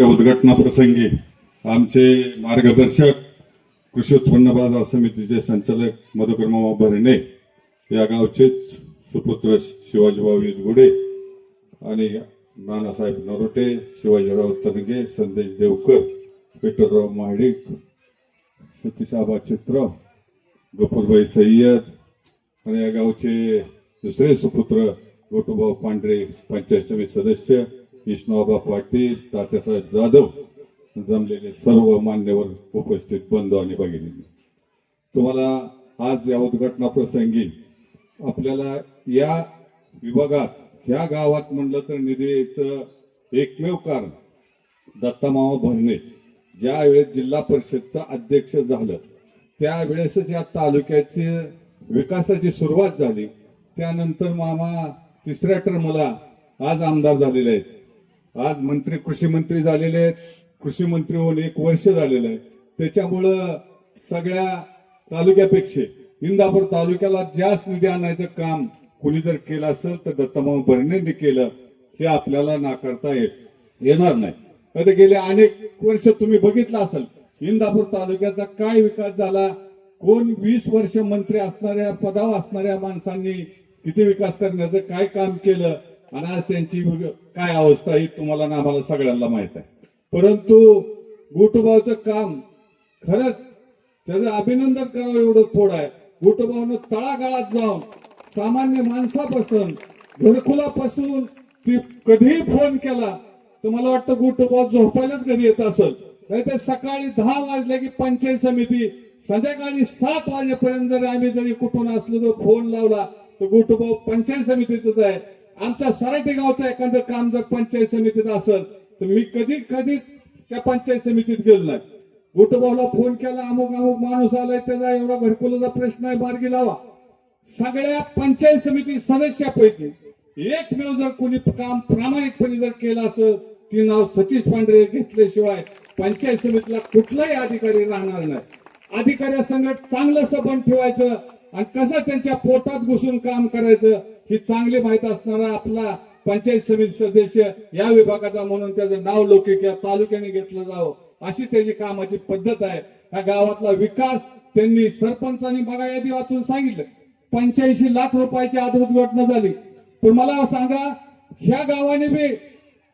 या उद्घाटना प्रसंगी आमचे मार्गदर्शक कृषी उत्पन्न बाजार समितीचे संचालक मधुकर मामा भरणे या गावचेच सुपुत्र शिवाजीभाऊ विजगुडे आणि नानासाहेब नरोटे शिवाजीराव तनगे संदेश देवकर विठ्ठलराव महाडिक सतीशाबा चित्र गफूरभाई सय्यद आणि या गावचे दुसरे सुपुत्र गोटूभाऊ पांढरे पंचायत समिती सदस्य विष्णुबाबा पाटील तात्यासाहेब जाधव जमलेले सर्व मान्यवर उपस्थित बंधू आणि भगिनी. तुम्हाला आज या उद्घाटना प्रसंगी आपल्याला या विभागात ह्या गावात म्हणलं तर निधीचं एकमेव कारण दत्तामामा भरणे. ज्या वेळेस जिल्हा परिषदचा अध्यक्ष झालं त्यावेळेसच या तालुक्याची विकासाची सुरुवात झाली. त्यानंतर मामा तिसऱ्या टर्मला आज आमदार झालेले आहेत. आज मंत्री कृषी मंत्री झालेले आहेत. कृषी मंत्री होऊन एक वर्ष झालेलं आहे. त्याच्यामुळं सगळ्या तालुक्यापेक्षा इंदापूर तालुक्याला जास्त निधी आणायचं काम कुणी जर केलं असेल तर दत्तमामा भरणेंनी केलं हे आपल्याला नाकारता येत येणार नाही. आता गेले अनेक वर्ष तुम्ही बघितलं असेल इंदापूर तालुक्याचा काय विकास झाला? कोण वीस वर्ष मंत्री असणाऱ्या पदावर असणाऱ्या माणसांनी किती विकास करण्याचं काय काम केलं? आणि आज त्यांची काय अवस्था ही तुम्हाला ना आम्हाला सगळ्यांना माहीत आहे. परंतु गोटुबावचं काम खरंच त्याचं अभिनंदन करावं एवढं थोडं आहे. गोटुबावनं तळागाळात जाऊन सामान्य माणसापासून घरकुलापासून ती कधीही फोन केला तर मला वाटतं गुटबाव झोपायलाच घरी येत असेल. नाही तर सकाळी दहा वाजले की पंचायत समिती संध्याकाळी सात वाजेपर्यंत जरी आम्ही जरी कुठून असलो तर फोन लावला तर गुटबाव पंचायत समितीतच आहे. आमच्या सराटे गावचं एखादं काम जर पंचायत समितीत असेल तर मी कधी कधीच त्या पंचायत समितीत गेलो नाही. गोटोबाला फोन केला अमुक अमुक माणूस आलाय त्याचा एवढा घरकुलाचा प्रश्न आहे मार्गी लावा. सगळ्या पंचायत समिती सदस्यापैकी एकमेव जर कोणी काम प्रामाणिकपणे जर केलं असं ती नाव सतीश पांढरे घेतल्याशिवाय पंचायत समितीला कुठलाही अधिकारी राहणार नाही. अधिकाऱ्यासंगत चांगलं सबंध ठेवायचं आणि कसं त्यांच्या पोटात घुसून काम करायचं ही चांगली माहिती असणारा आपला पंचायत समिती सदस्य या विभागाचा म्हणून त्याचं नाव लौकिक या तालुक्याने घेतलं जावं. अशी त्याची कामाची पद्धत आहे. या गावातला विकास त्यांनी सरपंचांनी बघा यादी वाचून सांगितलं. पंच्याऐंशी लाख रुपयाची आदृत घटना झाली. पण मला सांगा ह्या गावाने बी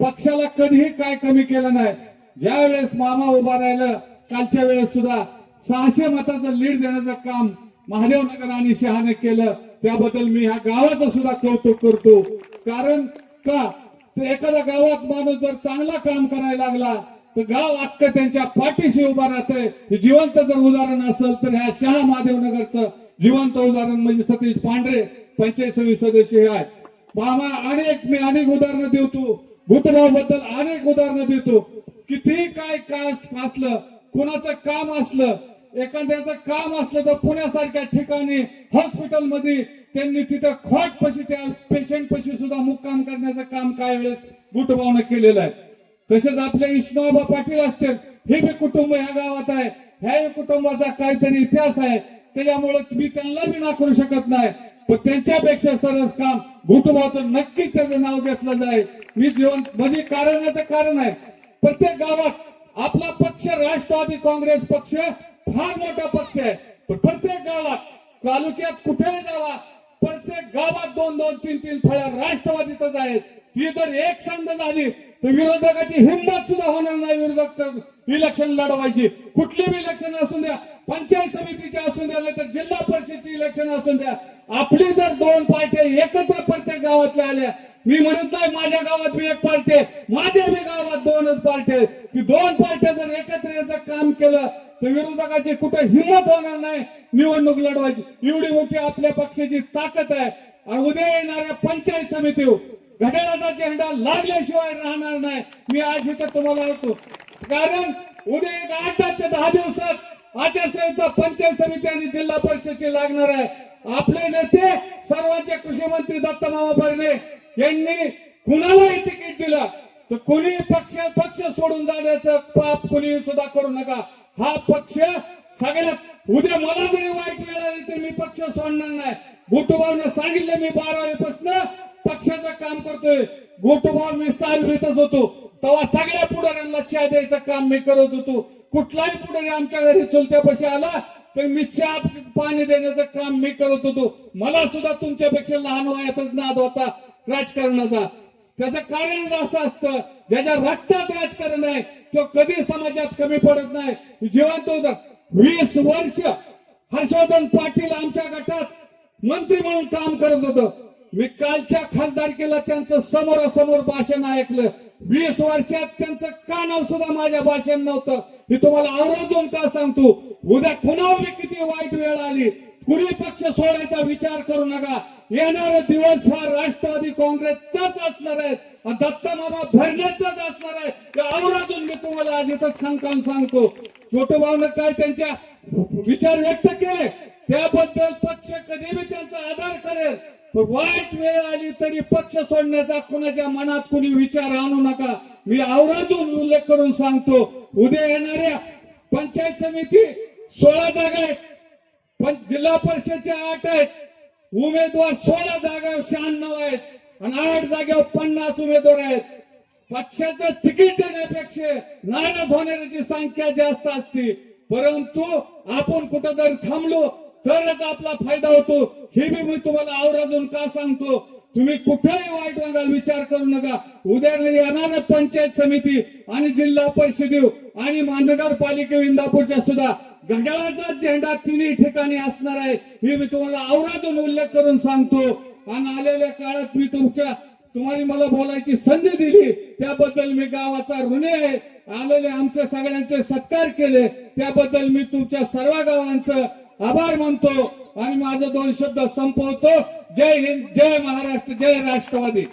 पक्षाला कधीही काय कमी केलं नाही. ज्या वेळेस मामा उभा राहिलं कालच्या वेळेस सुद्धा सहाशे मताचं लीड देण्याचं काम महादेवनगर आणि शहाने केलं. त्याबद्दल मी ह्या गावाचं सुद्धा कौतुक करतो. कारण का? तर एखाद्या गावात माणूस जर चांगला काम करायला लागला तर गाव अक्क त्यांच्या पाठीशी उभा राहतंय. हे जिवंत जर उदाहरण असेल तर ह्या शहा महादेवनगरचं जिवंत उदाहरण म्हणजे सतीश पांढरे पंचायत समिती सदस्य हे आहेत. मामा अनेक मी अनेक उदाहरणं देतो. भूतभावबद्दल अनेक उदाहरणं देतो. किती काय काय असलं कोणाचं काम असलं एखाद्याचं काम असलं तर पुण्यासारख्या ठिकाणी हॉस्पिटलमध्ये त्यांनी तिथं खोट पशी त्या पेशंट पशी सुद्धा मुक्काम करण्याचं काम काय वेळेस गुटबावनं केलेलं आहे. तसेच आपले विष्णुबा पाटील असतील हे बी कुटुंब ह्या गावात आहे. ह्या कुटुंबाचा काहीतरी इतिहास आहे. त्याच्यामुळे मी त्यांना बी नाकारू शकत नाही. पण त्यांच्यापेक्षा सरस काम गुटुबाचं नक्कीच त्याचं नाव घेतलं जाईल. मी जीवन म्हणजे कारणाचं कारण आहे. प्रत्येक गावात आपला पक्ष राष्ट्रवादी काँग्रेस पक्ष फार मोठा पक्ष आहे. पण प्रत्येक गावात तालुक्यात कुठेही जावा प्रत्येक गावात दोन दोन तीन तीन फळ्या राष्ट्रवादीतच आहेत. ती जर एक संध झाली तर विरोधकाची हिंमत सुद्धा होणार नाही विरोधक इलेक्शन लढवायची. कुठली बी इलेक्शन असून द्या पंचायत समितीची असून द्या नाही तर जिल्हा परिषदची इलेक्शन असून द्या. आपली जर दोन पार्ट्या एकत्र प्रत्येक गावातल्या आल्या मी म्हणत नाही माझ्या गावात मी एक पार्टी आहे माझ्या बी गावात दोनच पार्ट्या आहेत. की दोन पार्ट्या जर एकत्र याचं काम केलं तर विरोधकाची कुठे हिंमत होणार नाही निवडणूक लढवायची. एवढी मोठी आपल्या पक्षाची ताकद आहे. आणि उद्या येणाऱ्या पंचायत समितीवर घड्याळाचा झेंडा लागल्याशिवाय राहणार नाही. मी आज इथं तुम्हाला होतो कारण उद्या एक आठ ते दहा दिवसात आचारसंहिता पंचायत समिती आणि जिल्हा परिषदची लागणार आहे. आपले नेते सर्वांचे कृषी मंत्री दत्तमामा भरणे यांनी कुणालाही तिकीट दिलं तर कोणी पक्ष पक्ष सोडून जाण्याचं पाप कुणी सुद्धा करू नका. हा पक्ष सगळ्यात उद्या मला जरी वाईट वेळ आली तर मी पक्ष सोडणार नाही. गोटूभाऊने सांगितलं मी बारावीपासून पक्षाचं काम करतोय. गोटूभाऊ मी सालवीतच होतो. तेव्हा सगळ्या पुढाऱ्यांना चहा द्यायचं काम मी करत होतो. कुठलाही पुढारी आमच्या घरी चुलत्यापाशी आला तर मी चहा पाणी देण्याचं काम मी करत होतो. मला सुद्धा तुमच्यापेक्षा लहान वयातच नाद होता राजकारणाचा. त्याचं कारण असं असतं ज्याच्या रक्तात राजकारण आहे तो कधी समाजात कमी पडत नाही. जिवंत होत वीस वर्ष हर्षवर्धन पाटील आमच्या गटात मंत्री म्हणून काम करत होत. मी कालच्या खासदारकीला त्यांचं समोरासमोर भाषण ऐकलं. वीस वर्षात त्यांचं कानाव सुद्धा माझ्या भाषण नव्हतं. हे तुम्हाला आवर्जून का सांगतो? उद्या कुणावर किती वाईट वेळ आली? कुणी पक्ष सोडायचा विचार करू नका. येणारा दिवस हा राष्ट्रवादी काँग्रेसचाच असणार आहेत दत्ता मामा भरण्याचाच असणार आहे. हे मी तुम्हाला आज इथं खानकाम सांगतो. छोटोभावनं काय त्यांच्या विचार व्यक्त केले? त्याबद्दल पक्ष कधी त्यांचा आधार करेल. पण वाईट वेळ आली तरी पक्ष सोडण्याचा कुणाच्या मनात कुणी विचार आणू नका. मी आवराजून उल्लेख करून सांगतो. उद्या येणाऱ्या पंचायत समिती सोळा जागा आहेत जिल्हा परिषदच्या आठ आहेत. उमेदवार सोळा जागा शहाण्णव आहेत. आणि आठ जागेवर पन्नास उमेदवार आहेत. पक्षाचं तिकीट देण्यापेक्षा नाराज होणाऱ्याची संख्या जास्त असते. परंतु आपण कुठं जर थांबलो तरच आपला फायदा होतो. हे बी मी तुम्हाला आवराजून का सांगतो? तुम्ही कुठेही वाईट वागायला विचार करू नका. उद्या येणार पंचायत समिती आणि जिल्हा परिषद आणि महानगरपालिके इंदापूरच्या सुद्धा. घड्याळाचा झेंडा तिन्ही ठिकाणी असणार आहे. हे मी तुम्हाला आवर्जून उल्लेख करून सांगतो. आणि आलेल्या काळात मी तुमच्या तुम्हाला मला बोलायची संधी दिली. त्याबद्दल मी गावाचा ऋणी आहे. आलेले आमच्या सगळ्यांचे सत्कार केले. त्याबद्दल मी तुमच्या सर्व गावांचं आभार मानतो. आणि माझं दोन शब्द संपवतो. जय हिंद जय महाराष्ट्र जय राष्ट्रवादी.